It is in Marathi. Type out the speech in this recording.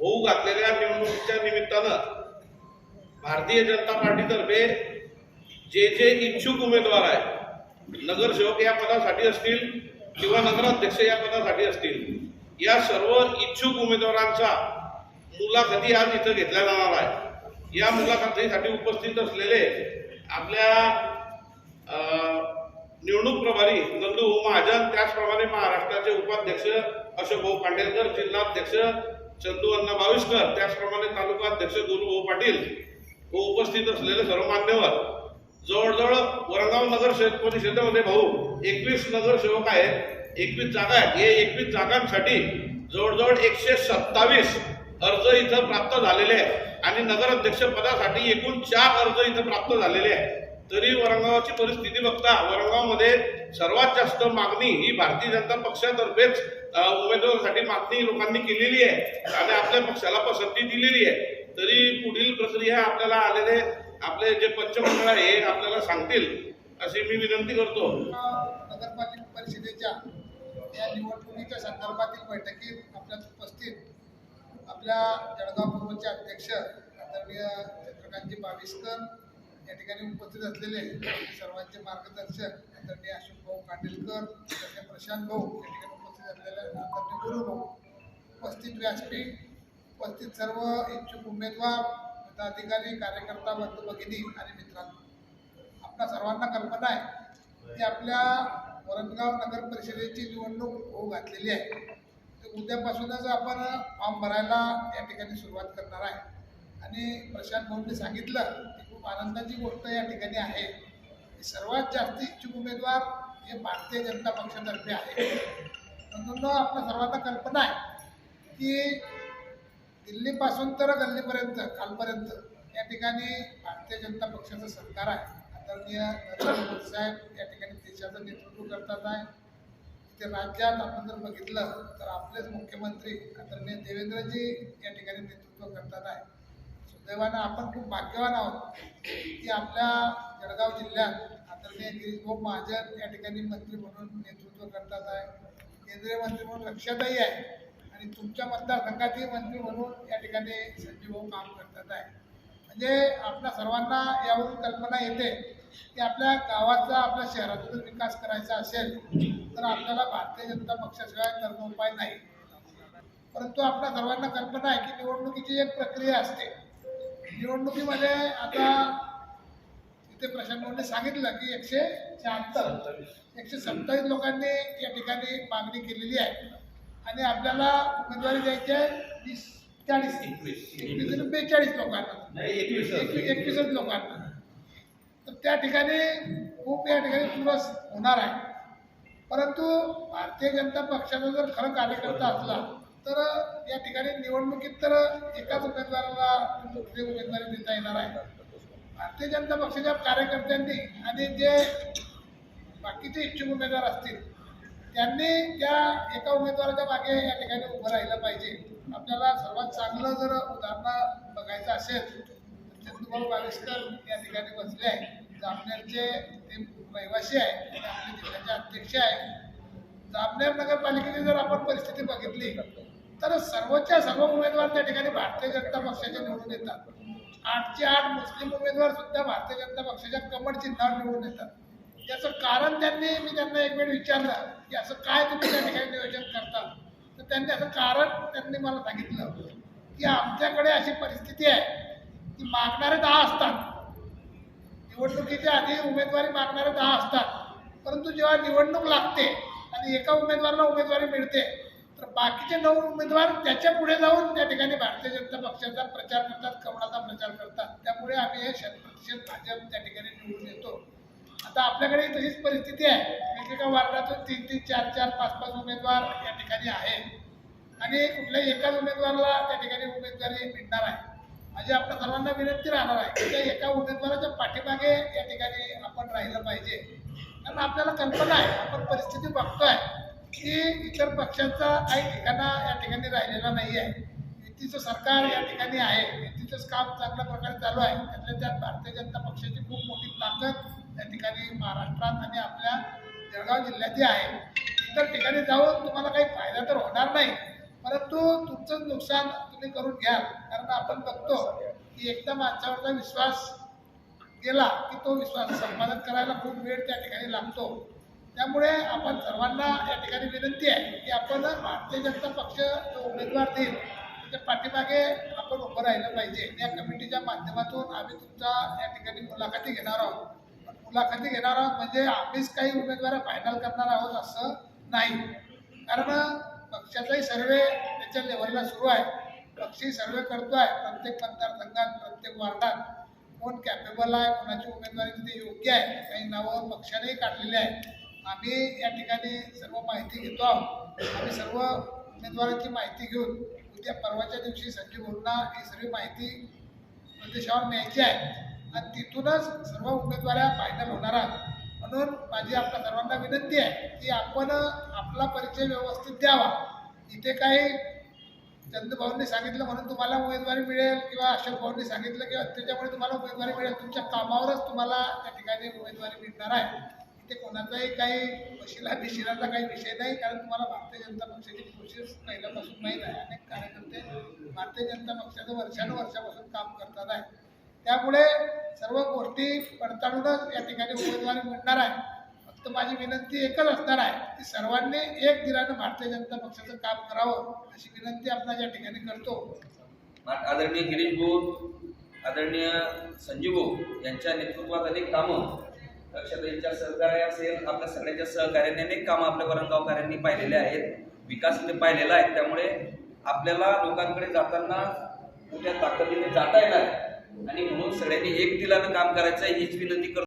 होऊ घातलेल्या निवडणुकीच्या निमित्तानं भारतीय जनता पार्टीतर्फे जे जे इच्छुक उमेदवार आहेत नगरसेवक या पदासाठी असतील किंवा नगराध्यक्ष या पदासाठी असतील या सर्व इच्छुक उमेदवारांचा मुलाखती आज इथं घेतल्या जाणार आहे या मुलाखतीसाठी उपस्थित असलेले आपल्या निवडणूक प्रभारी नंदू महाजन त्याचप्रमाणे महाराष्ट्राचे उपाध्यक्ष अशोकभाऊ पांडेलकर जिल्हाध्यक्ष चंदू अण्णा भाविस्कर त्याचप्रमाणे तालुका अध्यक्ष गुरुभाऊ पाटील व उपस्थित असलेले सर्व मान्यवर. जवळजवळ वरगाव नगर परिषदेमध्ये भाऊ एकवीस नगरसेवक आहेत एकवीस जागा आहेत. हे एकवीस जागांसाठी जवळजवळ एकशे सत्तावीस अर्ज इथं प्राप्त झालेले आहेत. आणि नगराध्यक्ष पदासाठी एकूण चार अर्ज इथं प्राप्त झालेले आहेत. तरी वरंगावाची परिस्थिती बघता वरंगावमध्ये सर्वात जास्त मागणी ही भारतीय जनता पक्षातर्फेच उमेदवारासाठी मागणी लोकांनी केलेली आहे. आणि आपल्या पक्षाला पसंती दिलेली आहे. तरी पुढील प्रक्रिया आपल्याला आलेले आपले जे पंचमंडळ आहे हे आपल्याला सांगतील अशी मी विनंती करतो. नगरपालिका परिषदेच्या या निवडणुकीच्या संदर्भातील बैठकीत आपल्या उपस्थित आपल्या जळगाव पूर्वचे अध्यक्ष आदरणीय चंद्रकांतजी बाविस्कर या ठिकाणी उपस्थित असलेले सर्वांचे मार्गदर्शक आदरणीय अशोकभाऊ कांडेलकर प्रशांत भाऊ या ठिकाणी उपस्थित असलेले उपस्थित व्यासपीठ उपस्थित सर्व इच्छुक उमेदवार पदाधिकारी कार्यकर्ता बंधू भगिनी आणि मित्रांनो आपल्या सर्वांना कल्पना आहे की आपल्या वरणगाव नगर परिषदेची निवडणूक होऊ घातलेली आहे. तर उद्यापासूनच आपण फॉर्म भरायला या ठिकाणी सुरुवात करणार आहे. आणि प्रशांत भाऊंनी सांगितलं की खूप आनंदाची गोष्ट या ठिकाणी आहे. सर्वात जास्त इच्छुक उमेदवार हे भारतीय जनता पक्षातर्फे आहे. म्हणून आपल्या सर्वांना कल्पना आहे की दिल्लीपासून तर गल्लीपर्यंत कालपर्यंत या ठिकाणी भारतीय जनता पक्षाचं सरकार आहे. आदरणीय नरेंद्र मोदी साहेब या ठिकाणी देशाचं नेतृत्व करतात आहे. ते राज्यात आपण जर बघितलं तर आपलेच मुख्यमंत्री आदरणीय देवेंद्रजी या ठिकाणी नेतृत्व करतात आहे. सुदैवानं आपण खूप भाग्यवान आहोत की आपल्या जळगाव जिल्ह्यात आदरणीय गिरीशभाऊ महाजन या ठिकाणी मंत्री म्हणून नेतृत्व करतात आहे. केंद्रीय मंत्री म्हणून लक्षातही आहे. आणि तुमच्या मतदारसंघातही मंत्री म्हणून या ठिकाणी संजीव भाऊ काम करतात आहे. म्हणजे आपल्या सर्वांना यावरून कल्पना येते की आपल्या गावाचा आपल्या शहराचा जर विकास करायचा असेल तर आपल्याला भारतीय जनता पक्षाशिवाय करणं उपाय नाही. परंतु आपल्या सर्वांना कल्पना आहे की निवडणुकीची एक प्रक्रिया असते. निवडणुकीमध्ये आता इथे प्रशांत भाऊंनी सांगितलं की एकशे शहात्तर एकशे सत्तावीस लोकांनी या ठिकाणी मागणी केलेली आहे. आणि आपल्याला उमेदवारी द्यायची आहे वीस चाळीस. एकवीस. बेचाळीस लोकांना. एकवीस एकवीसच लोकांना. तर त्या ठिकाणी खूप या ठिकाणी चुरस होणार आहे. परंतु भारतीय जनता पक्षाचा जर खरं कार्यकर्ता असला तर या ठिकाणी निवडणुकीत तर एकाच उमेदवाराला उमेदवारी देता येणार आहे. भारतीय जनता पक्षाच्या कार्यकर्त्यांनी आणि जे बाकीचे इच्छुक उमेदवार असतील त्यांनी त्या एका उमेदवाराच्या मागे या ठिकाणी उभं राहिलं पाहिजे. आपल्याला सर्वात चांगलं जर उदाहरण बघायचं असेल तर चंदूभाऊ बाविस्कर या ठिकाणी बसले आहे जामनेरचे ते रहिवासी आहे आणि आपले जिल्ह्याचे अध्यक्ष आहे जामनेर नगरपालिकेची जर आपण परिस्थिती बघितली तर सर्वच्या सर्व उमेदवार त्या ठिकाणी भारतीय जनता पक्षाचे निवडून येतात. आठचे आठ मुस्लिम उमेदवार सुद्धा भारतीय जनता पक्षाच्या कमळ चिन्हावर निवडून येतात. याचं कारण त्यांनी मी त्यांना एक वेळ विचारलं की असं काय तुम्ही त्या ठिकाणी नियोजन करता? तर त्यांनी असं कारण त्यांनी मला सांगितलं की आमच्याकडे अशी परिस्थिती आहे की मागणारे दहा असतात. निवडणुकीच्या आधी उमेदवारी मागणारे दहा असतात. परंतु जेव्हा निवडणूक लागते आणि एका उमेदवाराला उमेदवारी मिळते बाकीचे नऊ उमेदवार त्याच्या पुढे जाऊन त्या ठिकाणी भारतीय जनता पक्षाचा प्रचार करतात कमळाचा प्रचार करतात. त्यामुळे आम्ही हे शतप्रतिशत भाजप त्या ठिकाणी निवडून येतो. आता आपल्याकडे तशीच परिस्थिती आहे. एकेका वार्डातून तीन तीन चार चार पाच पाच उमेदवार या ठिकाणी आहेत. आणि कुठल्याही एकाच उमेदवाराला त्या ठिकाणी उमेदवारी मिळणार आहे. माझी आपल्या सर्वांना विनंती राहणार आहे की त्या एका उमेदवाराच्या पाठीमागे या ठिकाणी आपण राहिलं पाहिजे. कारण आपल्याला कल्पना आहे आपण परिस्थिती बघतोय. की इतर पक्षांचा काही ठिकाणा या ठिकाणी राहिलेला नाही आहे युतीचं सरकार या ठिकाणी आहे. युतीचंच काम चांगल्या प्रकारे चालू आहे. त्यातल्या त्यात भारतीय जनता पक्षाची खूप मोठी ताकद त्या ठिकाणी महाराष्ट्रात आणि आपल्या जळगाव जिल्ह्यातही आहे. इतर ठिकाणी जाऊन तुम्हाला काही फायदा तर होणार नाही. परंतु तुमचं नुकसान तुम्ही करून घ्याल. कारण आपण बघतो की एकदा माणसावरचा विश्वास गेला की तो विश्वास संपादन करायला खूप वेळ त्या ठिकाणी लागतो. त्यामुळे आपण सर्वांना या ठिकाणी विनंती आहे की आपण भारतीय जनता पक्ष जो उमेदवार देईल त्याच्या पाठीमागे आपण उभं राहिलं पाहिजे. या कमिटीच्या माध्यमातून आम्ही तुमचा या ठिकाणी मुलाखती घेणार आहोत. मुलाखती घेणार आहोत म्हणजे आम्हीच काही उमेदवार फायनल करणार आहोत असं नाही. कारण पक्षाचाही सर्वे त्याच्या लेवलला सुरू आहे. पक्षही सर्वे करतो आहे प्रत्येक मतदारसंघात प्रत्येक वार्डात कोण कॅपेबल आहे कोणाची उमेदवारी तिथे योग्य आहे काही नावं पक्षानेही काढलेली आहे आम्ही या ठिकाणी सर्व माहिती घेतो आहोत. आम्ही सर्व उमेदवारांची माहिती घेऊन उद्या परवाच्या दिवशी संजीव भाऊंना ही सर्व माहिती प्रदेशावर न्यायची आहे. आणि तिथूनच सर्व उमेदवाऱ्या फायनल होणार आहेत. म्हणून माझी आपल्या सर्वांना विनंती आहे की आपण आपला परिचय व्यवस्थित द्यावा. इथे काही चंद सांगितलं म्हणून तुम्हाला उमेदवारी मिळेल किंवा अशोक भाऊंनी सांगितलं किंवा त्याच्यामुळे तुम्हाला उमेदवारी मिळेल. तुमच्या कामावरच तुम्हाला त्या ठिकाणी उमेदवारी मिळणार आहे. ते कोणाचाही काही वशिला बिशिराचा काही विषय नाही कारण तुम्हाला भारतीय जनता पक्षाची प्रोसेस पहिल्यापासून माहीत आहे. अनेक कार्यकर्ते भारतीय जनता पक्षाचं वर्षानुवर्षापासून काम करतात आहे. त्यामुळे सर्व गोष्टी पडताळूनच या ठिकाणी उमेदवारी मिळणार आहे. फक्त माझी विनंती एकच असणार आहे की सर्वांनी एक दिलानं भारतीय जनता पक्षाचं काम करावं अशी विनंती आपण या ठिकाणी करतो. आदरणीय गिरीश भाऊ आदरणीय संजीव भाऊ यांच्या नेतृत्वात अनेक कामं लक्षाताईंच्या सहकार्य असेल आपल्या सगळ्यांच्या सहकार्याने अनेक कामं आपल्या वरणगावकरांनी पाहिलेले आहेत. विकास पाहिलेला आहे. त्यामुळे आपल्याला लोकांकडे जाताना मोठ्या ताकदीने जाता येणार आणि म्हणून सगळ्यांनी एक दिलानं काम करायचं आहे हीच विनंती करतो.